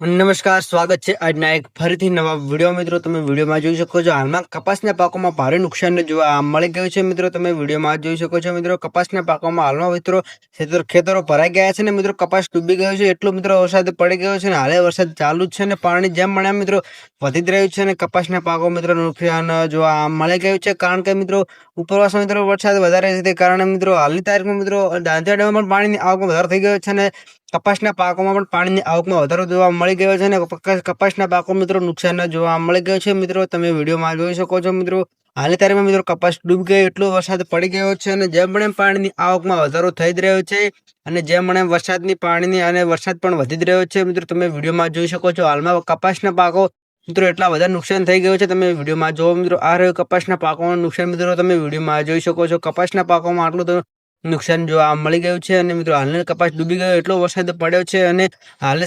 નમસ્કાર, સ્વાગત છે આજના એક ફરીથી નવા વીડિયો. મિત્રો, તમે વિડીયોમાં જોઈ શકો છો, હાલમાં કપાસના પાકોમાં ભારે નુકસાન જોવા મળી ગયું છે. મિત્રો, તમે વિડીયોમાં જોઈ શકો છો, મિત્રો, કપાસના પાકોમાં હાલમાં મિત્રો ખેતર ભરાઈ ગયા છે ને, મિત્રો, કપાસ ડૂબી ગયો છે, એટલો મિત્રો વરસાદ પડી ગયો છે ને, હાલે વરસાદ ચાલુ જ છે ને, પાણી જેમ મળ્યા મિત્રો વધી જ રહ્યું છે ને, કપાસના પાકો મિત્રો નુકસાન જોવા મળી ગયું છે. કારણ કે મિત્રો, ઉપરવાસમાં મિત્રો વરસાદ વધારે છે, તે કારણે મિત્રો હાલની તારીખમાં મિત્રો દાંતિયાડામાં પણ પાણીની આવક વધારો થઈ ગયો છે ને કપાસના પાકોમાં પણ પાણીની આવકમાં વધારો જોવા મળી ગયો છે અને કપાસના પાકો મિત્રો નુકસાન જોવા મળી ગયો છે. મિત્રો, તમે વિડીયોમાં જોઈ શકો છો મિત્રો, હાલની તારીખમાં મિત્રો કપાસ ડૂબી ગયો, એટલો વરસાદ પડી ગયો છે અને જેમ પણ પાણીની આવકમાં વધારો થઈ જ રહ્યો છે અને જેમ પણ વરસાદની પાણીની અને વરસાદ પણ વધી જ રહ્યો છે. મિત્રો, તમે વિડીયોમાં જોઈ શકો છો હાલમાં કપાસના પાકો, મિત્રો, એટલા બધા નુકસાન થઈ ગયું છે. તમે વિડીયોમાં જોવો મિત્રો, આ રહ્યો કપાસના પાકોનું નુકસાન, મિત્રો, તમે વિડીયોમાં જોઈ શકો છો. કપાસના પાકોમાં આટલું નુકસાન જોવા મળી ગયું છે. અને મિત્રો, હાલને કપાસ ડૂબી ગયો, એટલો વરસાદ પડ્યો છે અને હાલે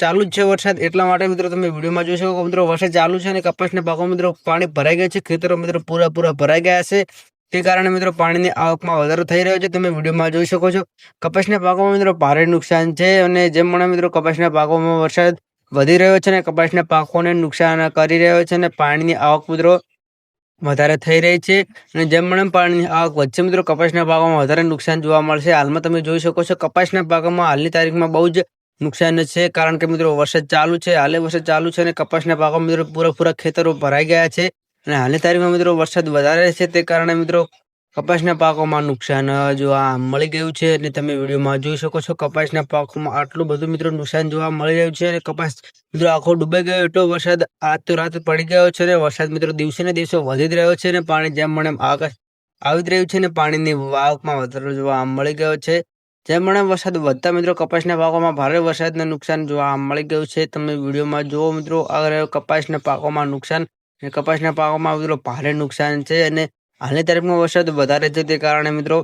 ચાલુ જ છે વરસાદ. એટલા માટે મિત્રો, તમે વિડીયોમાં જોઈ શકો મિત્રો, વરસાદ ચાલુ છે અને કપાસના પાકો મિત્રો, પાણી ભરાઈ ગયા છે. ખેતરો મિત્રો પૂરા પૂરા ભરાઈ ગયા છે. તે કારણે મિત્રો, પાણીની આવકમાં વધારો થઈ રહ્યો છે. તમે વિડીયોમાં જોઈ શકો છો. કપાસના પાકોમાં મિત્રો, ભારે નુકસાન છે અને જેમ મને મિત્રો, કપાસના પાકોમાં વરસાદ વધી રહ્યો છે અને કપાસના પાકોને નુકસાન કરી રહ્યો છે અને પાણીની આવક મિત્રો વધારે થઈ રહી છે. અને જેમ પણ પાણીની આવક વચ્ચે મિત્રો કપાસના પાકોમાં વધારે નુકસાન જોવા મળશે. હાલમાં તમે જોઈ શકો છો કપાસના પાકોમાં હાલની તારીખમાં બહુ જ નુકસાન છે. કારણ કે મિત્રો વરસાદ ચાલુ છે. હાલે વરસાદ ચાલુ છે અને કપાસના પાકો મિત્રો પૂરેપૂરા ખેતરો ભરાઈ ગયા છે. અને હાલની તારીખમાં મિત્રો વરસાદ વધારે છે તે કારણે મિત્રો કપાસના પાકોમાં નુકસાન જો આ મળી ગયું છે અને તમે વિડીયોમાં જોઈ શકો છો કપાસના પાકોમાં આટલું બધું મિત્રો નુકસાન જોવા મળી રહ્યું છે અને કપાસ મિત્રો આખો ડૂબાઈ ગયો એટલો વરસાદ આજ તો રાત પડી ગયો છે અને વરસાદ મિત્રો દિવસે ને દિવસે વધી જ રહ્યો છે અને પાણી જેમ મને આકાશ આવી જ રહ્યું છે અને પાણીની વાવકમાં વધારો જોવા મળી ગયો છે. જેમ મને વરસાદ વધતા મિત્રો કપાસના પાકોમાં ભારે વરસાદને નુકસાન જોવા મળી ગયું છે. તમે વિડીયોમાં જુઓ મિત્રો, આ કપાસના પાકોમાં નુકસાન અને કપાસના પાકોમાં મિત્રો ભારે નુકસાન છે અને હાલની તારીખમાં વરસાદ વધારે છે તે કારણે મિત્રો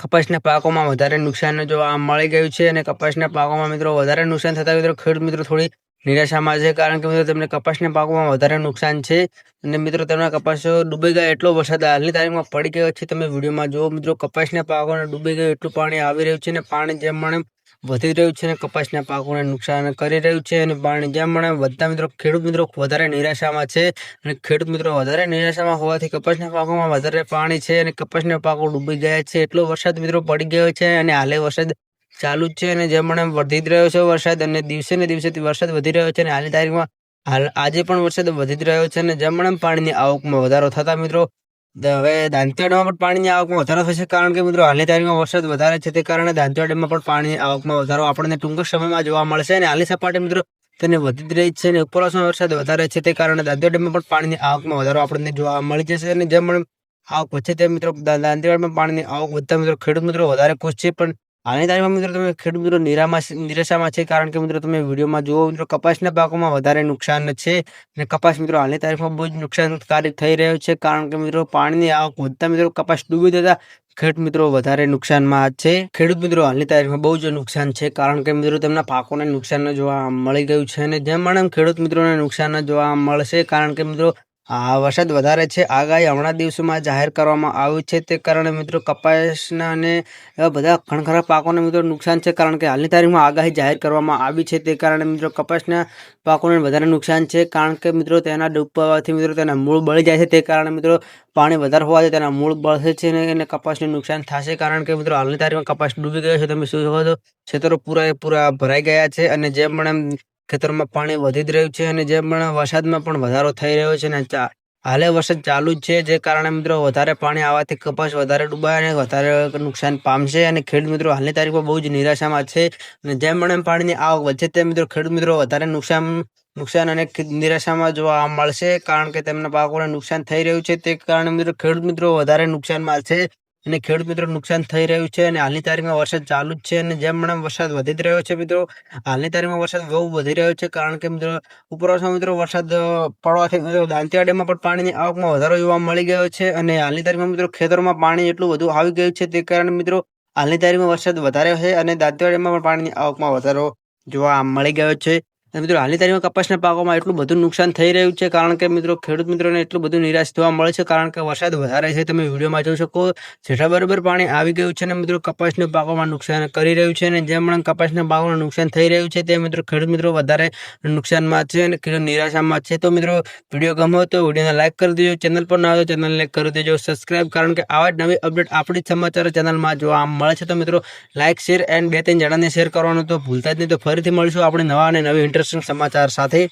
કપાસના પાકોમાં વધારે નુકસાન જોવા મળી ગયું છે અને કપાસના પાકોમાં મિત્રો વધારે નુકસાન થતા મિત્રો ખેડૂત મિત્રો થોડી નિરાશામાં છે કારણ કે મિત્રો તેમને કપાસના પાકોમાં વધારે નુકસાન છે અને મિત્રો તેમના કપાસ ડૂબી ગયા એટલો વરસાદ હાલની તારીખમાં પડી ગયો છે. તમે વિડીયોમાં જુઓ મિત્રો કપાસના પાકોને ડૂબી ગયો એટલું પાણી આવી રહ્યું છે અને પાણી જેમ મને વધી રહ્યું છે અને કપાસના પાકોને નુકસાન કરી રહ્યું છે અને પાણી જેમ મને વધતા મિત્રો, ખેડૂત મિત્રો વધારે નિરાશામાં છે અને ખેડૂત મિત્રો વધારે નિરાશામાં હોવાથી કપાસના પાકોમાં વધારે પાણી છે અને કપાસના પાકો ડૂબી ગયા છે. એટલો વરસાદ મિત્રો પડી ગયો છે અને હાલે વરસાદ ચાલુ જ છે અને જેમ મને વધી રહ્યો છે વરસાદ અને દિવસે ને દિવસે વરસાદ વધી રહ્યો છે અને હાલની તારીખમાં હાલ આજે પણ વરસાદ વધી જ રહ્યો છે અને જેમ મને પાણીની આવકમાં વધારો થતા મિત્રો હવે દાંતિયા પણ પાણીની આવકમાં વધારો થશે કારણ કે મિત્રો હાલની તારીખમાં વરસાદ વધારે છે તે કારણે દાંતિયા ડેમમાં પણ પાણીની આવકમાં વધારો આપણને ટૂંક સમયમાં જોવા મળશે અને હાલની સપાટી મિત્રો તેને વધી રહી છે અને ઉપરવાસમાં વરસાદ વધારે છે તે કારણે દાંતિયા ડેમમાં પણ પાણીની આવકમાં વધારો આપણને જોવા મળી જશે અને જેમ આવક વધશે તે મિત્રો દાંતિયાડમાં પાણીની આવક વધતા મિત્રો ખેડૂત મિત્રો વધારે ખુશ છે પણ હાલની તારીખમાં મિત્રો તમે ખેડૂત મિત્રો નિરામાં નિરાશામાં છે કારણ કે મિત્રો તમે વિડીયોમાં જુઓ મિત્રો કપાસના પાકોમાં વધારે નુકસાન છે અને કપાસ મિત્રો હાલની તારીખમાં બહુ જ નુકસાનકારક થઈ રહ્યો છે કારણ કે મિત્રો પાણીની આવક વધતા મિત્રો કપાસ ડૂબી જતા ખેડૂત મિત્રો વધારે નુકસાનમાં છે. ખેડૂત મિત્રો હાલની તારીખમાં બહુ જ નુકસાન છે કારણ કે મિત્રો તેમના પાકોને નુકસાન જોવા મળી ગયું છે અને જેમ પણ ખેડૂત મિત્રોને નુકસાન જોવા મળશે કારણ કે મિત્રો આ વરસાદ વધારે છે. આગાહી હમણાં દિવસોમાં જાહેર કરવામાં આવ્યું છે. તે કારણે મિત્રો કપાસના અને બધા ખણખરા પાકોને મિત્રો નુકસાન છે. કારણ કે હાલની તારીખમાં આગાહી જાહેર કરવામાં આવી છે. તે કારણે મિત્રો કપાસના પાકોને વધારે નુકસાન છે. કારણ કે મિત્રો તેના ડૂબવાથી મિત્રો તેના મૂળ બળી જાય છે. તે કારણે મિત્રો પાણી વધારે હોવાથી તેના મૂળ બળશે છે અને એને કપાસને નુકસાન થશે. કારણ કે મિત્રો હાલની તારીખમાં કપાસ ડૂબી ગયો છે. તમે શું કહો છો? ખેતરો પૂરા પૂરા ભરાઈ ગયા છે અને જેમ પણ ખેતરમાં પાણી વધી જ રહ્યું છે અને જેમ પણ વરસાદમાં પણ વધારો થઈ રહ્યો છે ને હાલે વરસાદ ચાલુ જ છે, જે કારણે મિત્રો વધારે પાણી આવવાથી કપાસ વધારે ડૂબાય અને વધારે નુકસાન પામશે અને ખેડૂત મિત્રો હાલની તારીખમાં બહુ જ નિરાશામાં છે અને જેમ પણ પાણીની આવક વધશે તેમ મિત્રો ખેડૂત મિત્રો વધારે નુકસાન નુકસાન અને નિરાશામાં જોવા મળશે કારણ કે તેમના પાકોને નુકસાન થઈ રહ્યું છે, તે કારણે મિત્રો ખેડૂત મિત્રો વધારે નુકસાનમાં છે. અને ખેડૂત મિત્રો, નુકસાન થઈ રહ્યું છે અને હાલની તારીખમાં વરસાદ ચાલુ જ છે અને જેમ હમણાં વરસાદ વધી રહ્યો છે મિત્રો, હાલની તારીખમાં વરસાદ બહુ વધી રહ્યો છે કારણ કે મિત્રો, ઉપરવાસમાં મિત્રો વરસાદ પડવાથી મિત્રો દાંતિયા પણ પાણીની આવકમાં વધારો જોવા મળી ગયો છે અને હાલની તારીખમાં મિત્રો ખેતરોમાં પાણી એટલું બધું આવી ગયું છે તે કારણે મિત્રો, હાલની તારીખમાં વરસાદ વધારે છે અને દાંતિયા પણ પાણીની આવકમાં વધારો જોવા મળી ગયો છે. મિત્રો, હાલની તારીખમાં કપાસના પાકોમાં એટલું બધું નુકસાન થઈ રહ્યું છે, કારણ કે મિત્રો, ખેડૂત મિત્રોને એટલું બધું નિરાશ થવા મળે છે, કારણ કે વરસાદ વધારે છે, તમે વિડીયોમાં જોઈ શકો જેઠા બરાબર પાણી આવી ગયું છે અને મિત્રો, કપાસના પાકોમાં નુકસાન કરી રહ્યું છે અને જેમ પણ કપાસના પાકોમાં નુકસાન થઈ રહ્યું છે તે મિત્રો, ખેડૂત મિત્રો વધારે નુકસાનમાં છે અને ખેડૂત નિરાશામાં છે. તો મિત્રો, વીડિયો ગમ્યો તો વિડીયોને લાઇક કરી દેજો, ચેનલ પર ના આવે તો ચેનલને કરી દેજો, સબસ્ક્રાઇબ, કારણ કે આવા જ નવી અપડેટ આપણી જ સમાચાર ચેનલમાં જોવા મળે છે. તો મિત્રો લાઇક શેર એન્ડ બે ત્રણ જણાને શેર કરવાનું તો ભૂલતા જ નહીં. તો ફરીથી મળીશું આપણે નવા અને નવી ઇન્ટરેસ્ટિંગ સમાચાર સાથે